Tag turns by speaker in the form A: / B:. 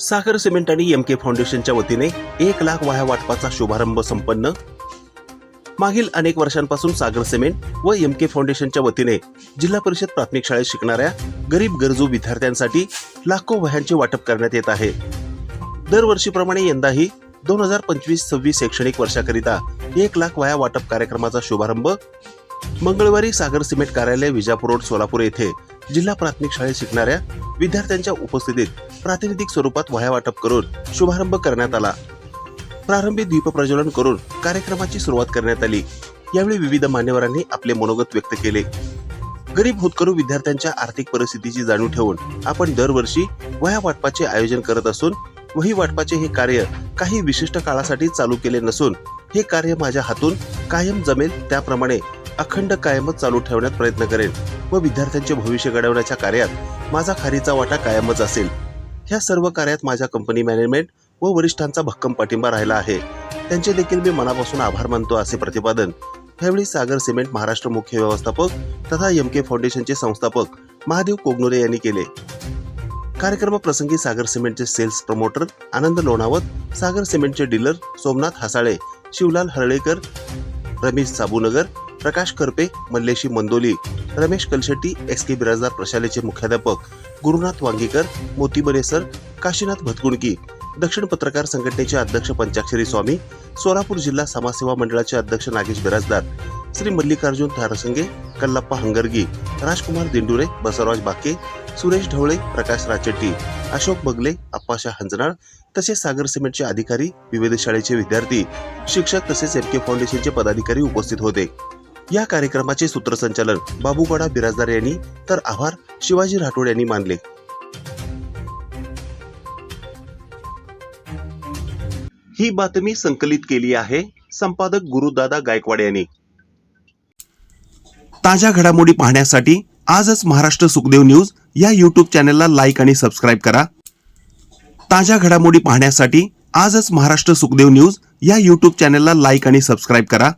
A: सागर cement आणि M के फाउंडेशनच्या वतीने एक लाख वाया वाटपाचा शुभारंभ संपन्न. मागील अनेक वर्षांपासून सागर सिमेंट व एम के फाउंडेशनच्या वतीने जिल्हा परिषद प्राथमिक शाळेत शिकणाऱ्या गरीब गरजू विद्यार्थ्यांसाठी लाखो वह्यांचे वाटप करण्यात येत आहे. दरवर्षीप्रमाणे यंदाही दोन हजार पंचवीस सव्वीस शैक्षणिक वर्षाकरिता एक लाख वया वाटप कार्यक्रमाचा शुभारंभ मंगळवारी सागर सिमेंट कार्यालय विजापूर रोड सोलापूर येथे जिल्हा प्राथमिक शाळेत शिकणाऱ्या विद्यार्थ्यांच्या उपस्थितीत प्रातिनिधिक स्वरूपात वह्या वाटप करून शुभारंभ करण्यात आला. प्रारंभी दीपप्रज्वलन करून कार्यक्रमाची सुरुवात करण्यात आली. यावेळी विविध मान्यवरांनी आपले मनोगत व्यक्त केले. गरीब होतकरू विद्यार्थ्यांच्या आर्थिक परिस्थितीची जाणीव ठेवून आपण दरवर्षी वह्या वाटपाचे आयोजन करत असून वही वाटपाचे हे कार्य काही विशिष्ट काळासाठी चालू केले नसून हे कार्य माझ्या हातून कायम जमेल त्याप्रमाणे अखंड कायमच चालू ठेवण्यात प्रयत्न करेन. व विद्यार्थ्यांचे भविष्य घडवण्याच्या कार्यात माझा खारीचा वाटा कायमच असेल. ह्या सर्व कार्यात माझ्या कंपनी मॅनेजमेंट व वरिष्ठांचा भक्कम पाठिंबा राहिला आहे. त्यांचे देखील मी मनापासून आभार मानतो असे प्रतिपादन यावेळी सागर सिमेंट महाराष्ट्र मुख्य व्यवस्थापक तथा एम के फाउंडेशनचे संस्थापक महादेव कोगनुरे यांनी केले. कार्यक्रम प्रसंगी सागर सिमेंटचे सेल्स प्रमोटर आनंद लोणावत सागर सिमेंटचे dealer Somnath Hasale Shivlal Harlekar Ramesh Sabunagar Prakash Karpe Malleshi Mandoli Ramesh Kalshetti S K Birajdar प्रशालेचे मुख्याध्यापक गुरुनाथ वांगीकर मोतीबने सर काशीनाथ भतकुणकी दक्षिण पत्रकार संघटनेचे अध्यक्ष पंचाक्षरी स्वामी सोलापूर जिल्हा समाजसेवा मंडळाचे अध्यक्ष नागेश बिराजदार श्री मल्लिकार्जुन धारसंगे कल्लप्पा हंगरगी राजकुमार दिंडुरे बसवराज बाके सुरेश ढवळे प्रकाश राचेट्टी अशोक बगले अप्पाशा हंजनाळ तसेच सागर सिमेंटचे अधिकारी विविध शाळेचे विद्यार्थी शिक्षक तसेच एम के फाउंडेशनचे पदाधिकारी उपस्थित होते. या कार्यक्रमाचे सूत्रसंचालन बाबूगडा बिराजदार यांनी तर आभार शिवाजी राठोड यांनी मानले. ही बातमी संकलित केली आहे संपादक गुरुदादा गायकवाड यांनी. ताज्या घडामोडी पाहण्यासाठी आजच महाराष्ट्र सुखदेव न्यूज या युट्यूब चॅनलला लाईक आणि सबस्क्राईब करा. ताज्या घडामोडी पाहण्यासाठी आजच महाराष्ट्र सुखदेव न्यूज या युट्यूब चॅनलला लाईक आणि सबस्क्राईब करा.